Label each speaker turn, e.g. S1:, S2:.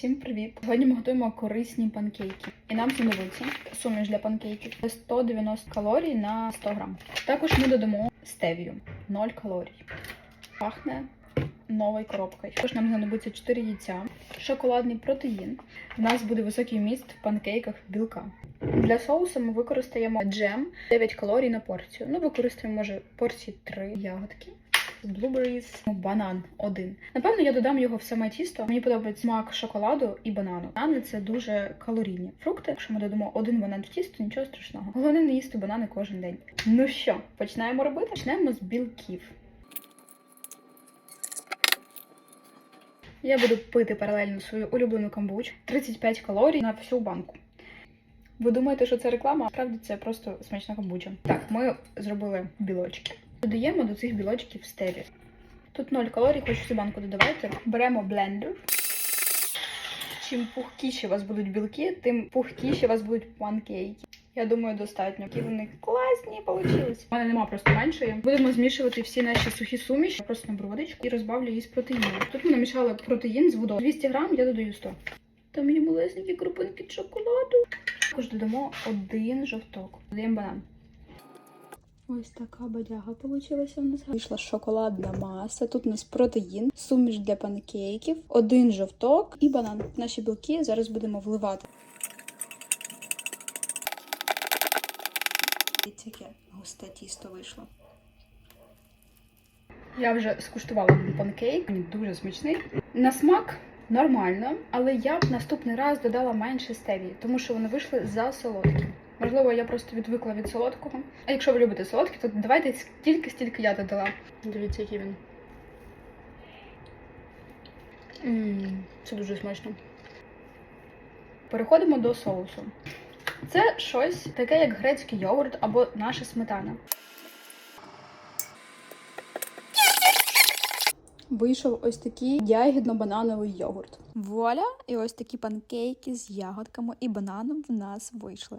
S1: Всім привіт! Сьогодні ми готуємо корисні панкейки. І нам знадобиться суміш для панкейків 190 калорій на 100 грам. Також ми додамо стевію 0 калорій. Пахне новою коробкою. Також нам знадобиться 4 яйця, шоколадний протеїн. У нас буде високий вміст в панкейках білка. Для соусу ми використаємо джем 9 калорій на порцію. Ну, використаємо, може, порції 3 ягодки. Blueberries, банан один. Напевно, я додам його в саме тісто. Мені подобається смак шоколаду і банану. Банани це дуже калорійні фрукти. Якщо ми додамо один банан в тісто, нічого страшного. Головне не їсти банани кожен день. Ну що, починаємо робити? Почнемо з білків. Я буду пити паралельно свою улюблену камбучу. 35 калорій на всю банку. Ви думаєте, що це реклама? Справді це просто смачна камбуча. Так, ми зробили білочки. Додаємо до цих білочків стеві. Тут 0 калорій, хочу цю банку додавати. Беремо блендер. Чим пухкіші у вас будуть білки, тим пухкіші у вас будуть панкейки. Я думаю, достатньо. Які вони класні вийшли. У мене нема просто меншої. Будемо змішувати всі наші сухі суміші. Просто наберу водичку і розбавлю її з протеїном. Тут ми намішали протеїн з водою. 200 грам, я додаю 100. Там є малесенькі крупинки шоколаду. Також додамо один жовток. Додаємо банан. Ось така бадяга получилася у нас. Вийшла шоколадна маса. Тут у нас протеїн, суміш для панкейків, один жовток і банан. Наші білки зараз будемо вливати. Дивіться, яке густе тісто вийшло. Я вже скуштувала панкейк, він дуже смачний. На смак нормально, але я б наступний раз додала менше стевії, тому що вони вийшли за солодкі. Можливо, я просто відвикла від солодкого. А якщо ви любите солодкі, то давайте стільки, стільки я додала. Дивіться, який він. Ммм, це дуже смачно. Переходимо до соусу. Це щось таке, як грецький йогурт або наша сметана. Вийшов ось такий ягідно-банановий йогурт. Вуаля! І ось такі панкейки з ягодками і бананом в нас вийшли.